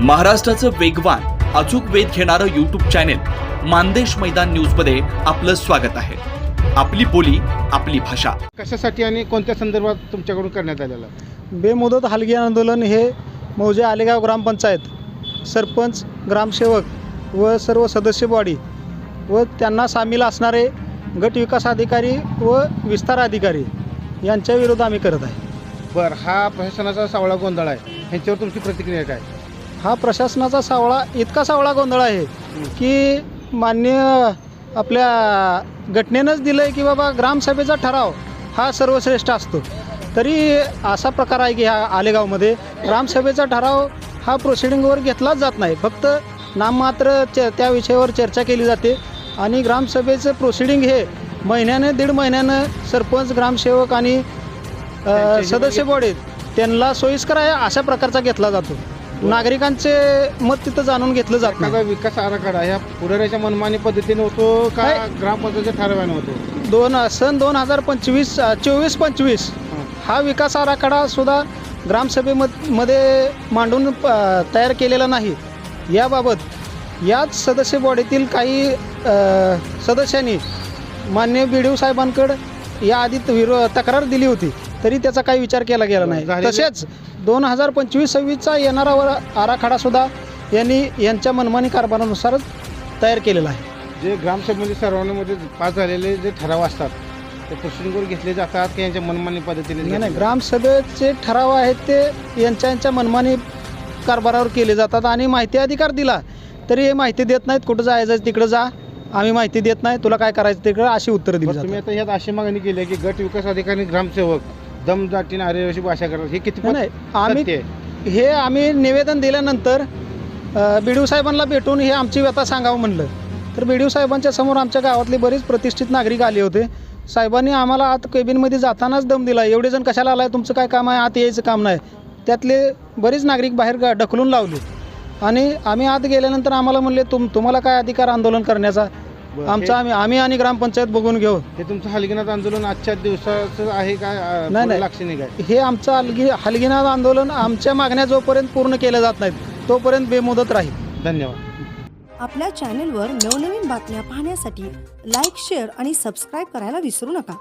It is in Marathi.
महाराष्ट्राचं वेगवान अचूक वेध घेणारं युट्यूब चॅनेल मानदेश मैदान न्यूजमध्ये आपलं स्वागत आहे. आपली बोली आपली भाषा. कशासाठी आणि कोणत्या संदर्भात तुमच्याकडून करण्यात आलेलं? बेमुदत हलगी आंदोलन हे मौजे आलेगाव ग्रामपंचायत सरपंच ग्रामसेवक व सर्व सदस्य बॉडी व त्यांना सामील असणारे गट विकास अधिकारी व विस्तार अधिकारी यांच्या विरोधात आम्ही करत आहे. बरं हा प्रशासनाचा सावळा गोंधळ आहे. ह्याच्यावर तुमची प्रतिक्रिया काय? हा प्रशासनाचा सावळा इतका सावळा गोंधळ आहे की मान्य आपल्या घटनेनंच दिलं आहे की बाबा ग्रामसभेचा ठराव हा सर्वश्रेष्ठ असतो. तरी असा प्रकार आहे की ह्या आलेगावमध्ये ग्रामसभेचा ठराव हा प्रोसिडिंगवर घेतलाच जात नाही. फक्त नाममात्र च त्या विषयावर चर्चा केली जाते आणि ग्रामसभेचं प्रोसिडिंग हे महिन्याने दीड महिन्यानं सरपंच ग्रामसेवक आणि सदस्य बॉडी त्यांना सोयीस्कर आहे अशा प्रकारचा घेतला जातो. नागरिकांचे मत तिथं जाणून घेतलं जात एखादा नाही. विकास आराखडा ह्या पुढाऱ्याच्या मनमानी पद्धतीने होतो का नाही. ग्रामपंचायतीच्या ठरावाने होतो? दोन सन दोन हजार पंचवीस चोवीस पंचवीस. हा. विकास आराखडा सुद्धा ग्रामसभेमध्ये मांडून अ, तयार केलेला नाही. याबाबत याच सदस्य बॉडीतील काही अ, सदस्यांनी मान्य बी डी ओ साहेबांकडं या आधी विरो तक्रार दिली होती. तरी त्याचा काही विचार केला गेला नाही. तसेच दोन हजार पंचवीस सव्वीसचा येणारा वर आराखडासुद्धा यांनी यांच्या मनमानी कारभारानुसारच तयार केलेला आहे. जे ग्रामसभेमध्ये सर्वांमध्ये पास झालेले जे ठराव असतात ते प्रोसिडिंगवर घेतले जातात की यांच्या मनमानी पद्धतीने नाही नाही ग्रामसभेचे ठराव आहेत ते यांच्या यांच्या मनमानी कारभारावर केले जातात आणि माहिती अधिकार दिला तरी हे माहिती देत नाहीत कुठं जायचं तिकडं जा आम्ही माहिती देत नाही तुला काय करायचं तिकडं अशी उत्तरं दिली तुम्ही आता ह्यात अशी मागणी केली आहे की गट विकास अधिकारी ग्रामसेवक दमदाटीने आरेवाशी भाषा करतात. हे किती नाही, आम्ही आहे? हे आम्ही निवेदन दिल्यानंतर बी डी ओ साहेबांना भेटून हे आमची व्यथा सांगावं म्हणलं. तर बी डी ओ साहेबांच्या समोर आमच्या गावातले बरेच प्रतिष्ठित नागरिक आले होते. साहेबांनी आम्हाला आत केबिनमध्ये जातानाच दम दिला. एवढे जण कशाला आलाय? तुमचं काय काम आहे? आत यायचं काम नाही. त्यातले बरेच नागरिक बाहेर गा- ढकलून लावले. आणि आम्ही आत गेल्यानंतर आम्हाला म्हणले तुम तुम्हाला काय अधिकार आंदोलन करण्याचा? आमचा आम्ही आम्ही आणि ग्रामपंचायत बघून घेऊ. हे तुमचं हलगिनाथ आंदोलन आजच्या दिवसाचं आहे का नाही, नाही. लाक्षणिक आहे हे आमचं हलगी हलगीनाथ आंदोलन आमच्या मागण्या जोपर्यंत पूर्ण केल्या जात नाहीत तोपर्यंत बेमुदत राहील. धन्यवाद. आपल्या चॅनेलवर नवनवीन बातम्या पाहण्यासाठी लाईक शेअर आणि सबस्क्राईब करायला विसरू नका.